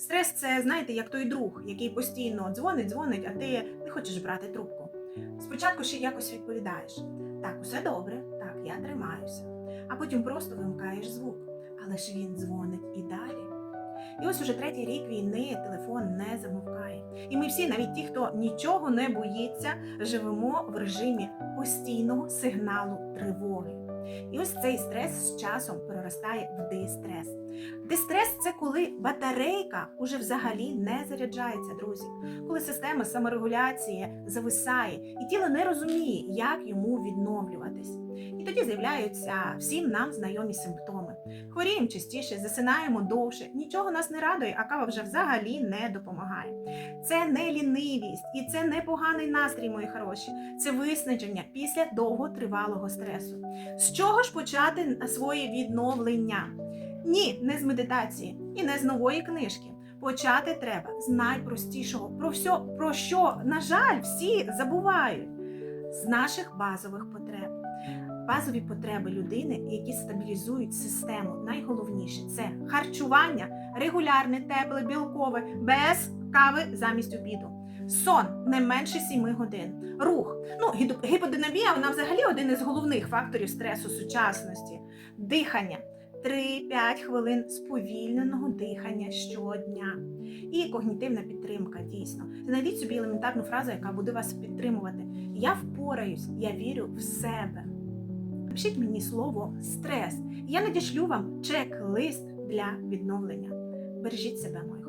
Стрес це, знаєте, як той друг, який постійно дзвонить, дзвонить, а ти не хочеш брати трубку. Спочатку ще якось відповідаєш: так, усе добре, так, я тримаюся. А потім просто вимкаєш звук. Але ж він дзвонить і далі. І ось уже третій рік війни телефон не замовкає. І ми всі, навіть ті, хто нічого не боїться, живемо в режимі постійного сигналу тривоги. І ось цей стрес з часом переростає в дистрес. Дистрес це коли батарейка уже взагалі не заряджається, друзі, коли система саморегуляції зависає, і тіло не розуміє, як йому відновлюватись. І тоді з'являються всім нам знайомі симптоми. Хворіємо частіше, засинаємо довше, нічого нас не радує, а кава вже взагалі не допомагає. Це не лінивість і це не поганий настрій, мої хороші. Це виснаження після довготривалого стресу. З чого ж почати своє відновлення? Ні, не з медитації і не з нової книжки. Почати треба з найпростішого, про все, про що, на жаль, всі забувають з наших базових потреб. Базові потреби людини, які стабілізують систему. Найголовніше це харчування, регулярне, тепле, білкове, без кави замість обіду. Сон не менше 7 годин. Рух. Ну, гіподинамія вона взагалі один із головних факторів стресу сучасності. Дихання. 3-5 хвилин сповільненого дихання щодня. І когнітивна підтримка дійсно. Знайдіть собі елементарну фразу, яка буде вас підтримувати. Я впораюсь, я вірю в себе. Напишіть мені слово стрес. Я надішлю вам чек-лист для відновлення. Бережіть себе, мої